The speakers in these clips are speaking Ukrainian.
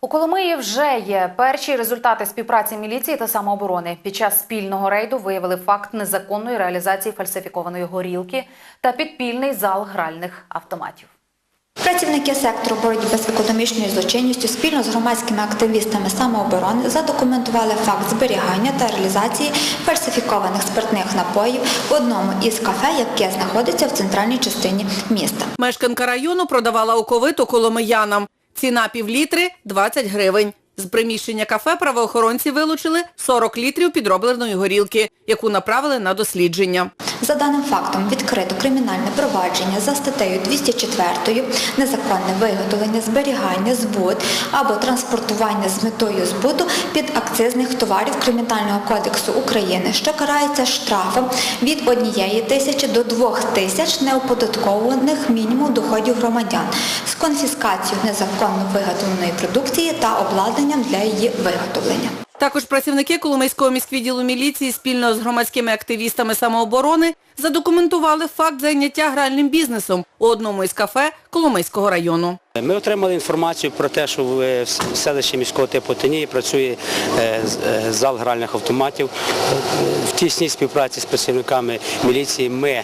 У Коломиї вже є перші результати співпраці міліції та самооборони. Під час спільного рейду виявили факт незаконної реалізації фальсифікованої горілки та підпільний зал гральних автоматів. Працівники сектору боротьби з економічною злочинністю спільно з громадськими активістами самооборони задокументували факт зберігання та реалізації фальсифікованих спиртних напоїв в одному із кафе, яке знаходиться в центральній частині міста. Мешканка району продавала оковиту коломиянам. Ціна півлітри – 20 гривень. З приміщення кафе правоохоронці вилучили 40 літрів підробленої горілки, яку направили на дослідження. За даним фактом відкрито кримінальне провадження за статтею 204 незаконне виготовлення, зберігання, збут або транспортування з метою збуту під акцизних товарів Кримінального кодексу України, що карається штрафом від 1 тисячі до 2 тисяч неоподаткованих мінімум доходів громадян з конфіскацією незаконно виготовленої продукції та обладнанням для її виготовлення. Також працівники Коломийського міськвідділу міліції спільно з громадськими активістами самооборони задокументували факт зайняття гральним бізнесом у одному із кафе Коломийського району. Ми отримали інформацію про те, що в селищі міського типу Тинії працює е, е, зал гральних автоматів. Е, В тісній співпраці з працівниками міліції ми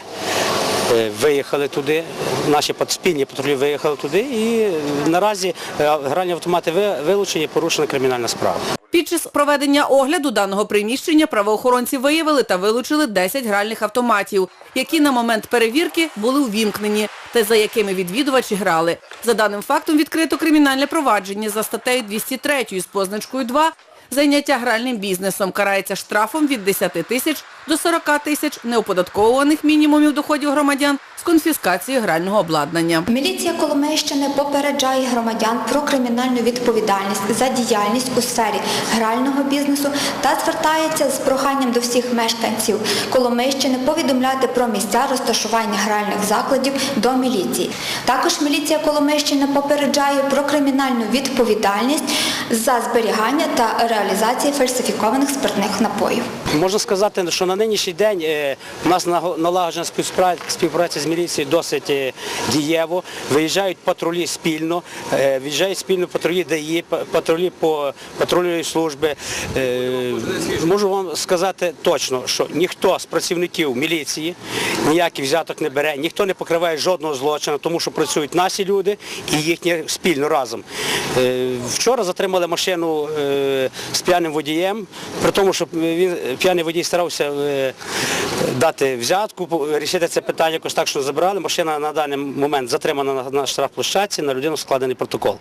виїхали туди, наші спільні патрулі виїхали туди і е, наразі е, гральні автомати вилучені, порушена кримінальна справа. Під час проведення огляду даного приміщення правоохоронці виявили та вилучили 10 гральних автоматів, які на момент перевірки були увімкнені та за якими відвідувачі грали. За даним фактом відкрито кримінальне провадження за статтею 203 з позначкою 2 Зайняття гральним бізнесом карається штрафом від 10 тисяч до 40 тисяч неоподатковуваних мінімумів доходів громадян з конфіскацією грального обладнання. Міліція Коломийщини попереджає громадян про кримінальну відповідальність за діяльність у сфері грального бізнесу та звертається з проханням до всіх мешканців Коломийщини повідомляти про місця розташування гральних закладів до міліції. Також міліція Коломийщини попереджає про кримінальну відповідальність за зберігання та реалізацію фальсифікованих спиртних напоїв. Можна сказати, що на нинішній день е, у нас налагоджена співпраця з міліцією досить е, дієво. Виїжджають патрулі спільно, е, виїжджають спільно патрулі ДАІ, патрулі по патрульної служби. Можу вам сказати точно, що ніхто з працівників міліції ніяких взяток не бере, ніхто не покриває жодного злочину, тому що працюють наші люди і їхні спільно разом. Вчора затримали машину з п'яним водієм, при тому, що він п'яний водій старався е, дати взятку, рішити це питання якось так, що забрали. Машина на даний момент затримана на- штрафплощадці, на людину складений протокол.